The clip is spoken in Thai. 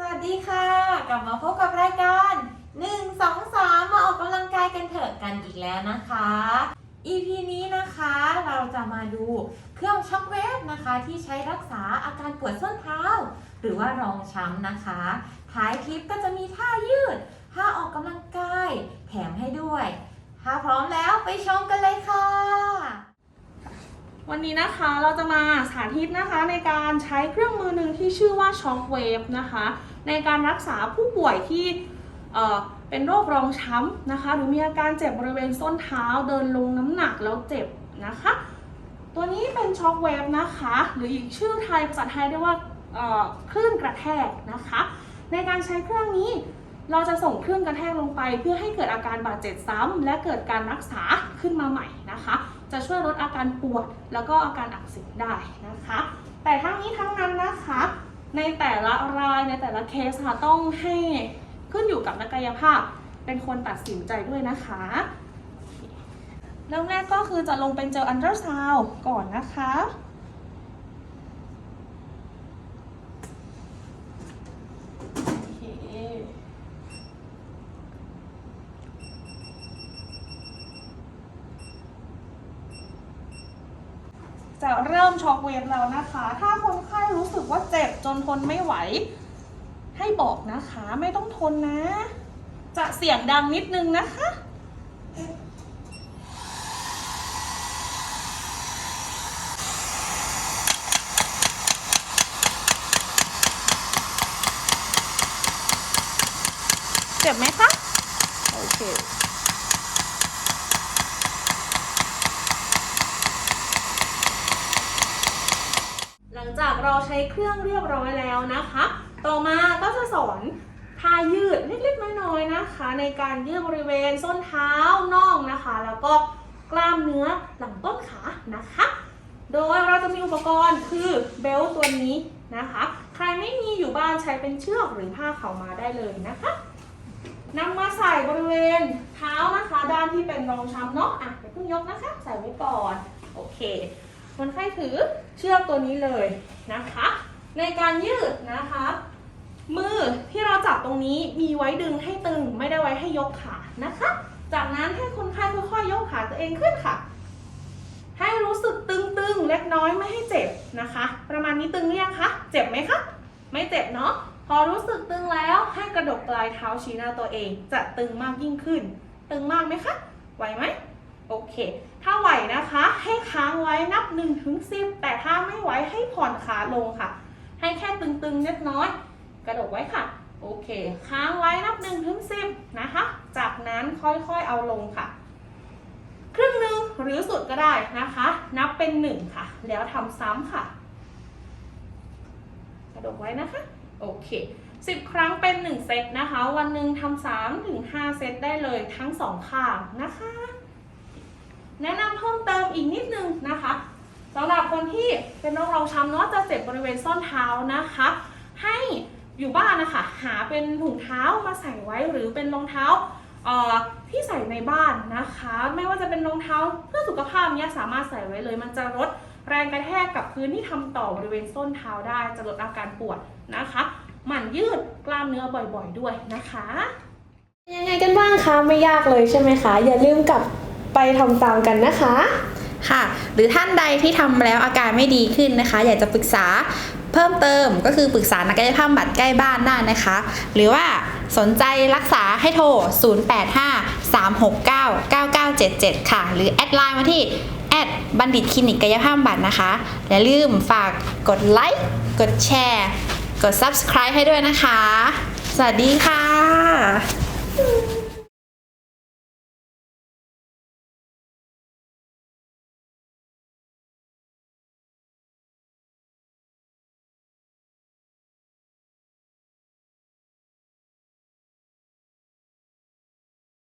สวัสดีค่ะ กลับมาพบกับรายการ1 2 3 มาออกกำลังกายกันเถอะกันอีกแล้วนะคะ EP นี้นะคะเราจะมาดูเครื่องช็อคเวฟนะคะ ที่ใช้รักษาอาการปวดส้นเท้า หรือว่ารองช้ำนะคะ ท้ายคลิปก็จะมีท่ายืดท่าออกกำลังกายแถมให้ด้วย ถ้าพร้อมแล้วไปชมกันเลย วันนี้นะคะเราจะมาสาธิตนะคะในการใช้เครื่องมือหนึ่งที่ชื่อว่าช็อคเวฟนะคะ ในการรักษาผู้ป่วยที่เป็นโรครองช้ำนะคะ หรือมีอาการเจ็บบริเวณส้นเท้าเดินลงน้ำหนักแล้วเจ็บนะคะ ตัวนี้เป็นช็อคเวฟนะคะ หรืออีกชื่อไทยภาษาไทยเรียกว่าคลื่นกระแทกนะคะ ในการใช้เครื่องนี้เราจะส่งคลื่นกระแทกลงไป เพื่อให้เกิดอาการบาดเจ็บซ้ำและเกิดการรักษาขึ้นมาใหม่ นะคะ จะช่วยลดอาการปวดแล้วก็อาการอักเสบได้นะคะ แต่ทั้งนี้ทั้งนั้นนะคะ ในแต่ละรายในแต่ละเคสค่ะต้องให้ขึ้นอยู่กับนักกายภาพ เป็นคนตัดสินใจด้วยนะคะเริ่มแรกก็คือจะลงเป็นเจลอันเดอร์ซาวก่อนนะคะ โอเค จะเริ่มช็อกเวฟแล้วนะคะ ถ้าคนไข้รู้สึกว่าเจ็บจนทนไม่ไหว ให้บอกนะคะไม่ต้องทนนะ จะเสียงดังนิดนึงนะคะเจ็บไหมคะ โอเค หลัง จากเราใช้เครื่องเรียบร้อยแล้วนะคะ ต่อมาก็จะสอนท่ายืดเล็กๆน้อยๆนะคะ ในการยืดบริเวณส้นเท้าน่องนะคะ แล้วก็กล้ามเนื้อหลังต้นขานะคะ โดยเราจะมีอุปกรณ์คือเบลตัวนี้นะคะ ใครไม่มีอยู่บ้านใช้เป็นเชือกหรือผ้าเข่ามาได้เลยนะคะนำมาใส่บริเวณเท้านะคะ ด้านที่เป็นรองช้ำเนาะอะเดี๋ยวเพิ่งยกนะคะ ใส่ไว้ก่อน โอเค คนไข้ถือเชือกตัวนี้เลยนะคะ ในการยืดนะคะ มือที่เราจับตรงนี้มีไว้ดึงให้ตึงไม่ได้ไว้ให้ยกขานะคะ จากนั้นให้คนไข้ค่อยๆยกขาตัวเองขึ้นค่ะ ให้รู้สึกตึงๆเล็กน้อยไม่ให้เจ็บนะคะ ประมาณนี้ตึงหรือยังคะเจ็บไหมคะไม่เจ็บเนาะพอรู้สึกตึงแล้วให้กระดกปลายเท้าชี้หน้าตัวเอง จะตึงมากยิ่งขึ้น ตึงมากไหมคะไหวไหม โอเค ถ้าไหวนะคะให้ค้างไว้นับ1ถึง10แต่ถ้าไม่ไหวให้ผ่อนขาลงค่ะ ให้แค่ตึงๆเล็กน้อย กระดกไว้ค่ะ โอเค ค้างไว้นับ1ถึง10นะคะ จากนั้นค่อยๆเอาลงค่ะ ครึ่งหนึ่งหรือสุดก็ได้นะคะ นับเป็น 1 ค่ะ แล้วทำซ้ำค่ะ กระดกไว้นะคะ โอเค10ครั้งเป็น 1 เซตนะคะ วันหนึ่งทำ3ถึง5เซตได้เลยทั้ง 2 ข้างนะคะ แนะนำเพิ่มเติมอีกนิดนึงนะคะสำหรับคนที่เป็นโรครองช้ำเนาะจะเจ็บบริเวณส้นเท้านะคะ ให้อยู่บ้านนะคะหาเป็นถุงเท้ามาใส่ไว้หรือเป็นรองเท้าที่ใส่ในบ้านนะคะ ไม่ว่าจะเป็นรองเท้าเพื่อสุขภาพเนี้ยสามารถใส่ไว้เลย มันจะลดแรงกระแทกกับพื้นที่ทำต่อบริเวณส้นเท้าได้จะลดอาการปวดนะคะ หมั่นยืดกล้ามเนื้อบ่อยๆด้วยนะคะ ยังไงกันบ้างคะไม่ยากเลยใช่ไหมคะ อย่าลืมกลับ ไปทำตามกันนะคะค่ะ หรือท่านใดที่ทำแล้วอาการไม่ดีขึ้นนะคะ อยากจะปรึกษาเพิ่มเติมก็คือปรึกษานักกายภาพบำบัดใกล้บ้านได้นะคะ หรือว่าสนใจรักษาให้โทร 0853699977 ค่ะ หรือแอดไลน์มาที่แอดบัณฑิตคลินิกกายภาพบำบัดนะคะ อย่าลืมฝากกดไลค์กดแชร์ กด subscribe ให้ด้วยนะคะ สวัสดีค่ะ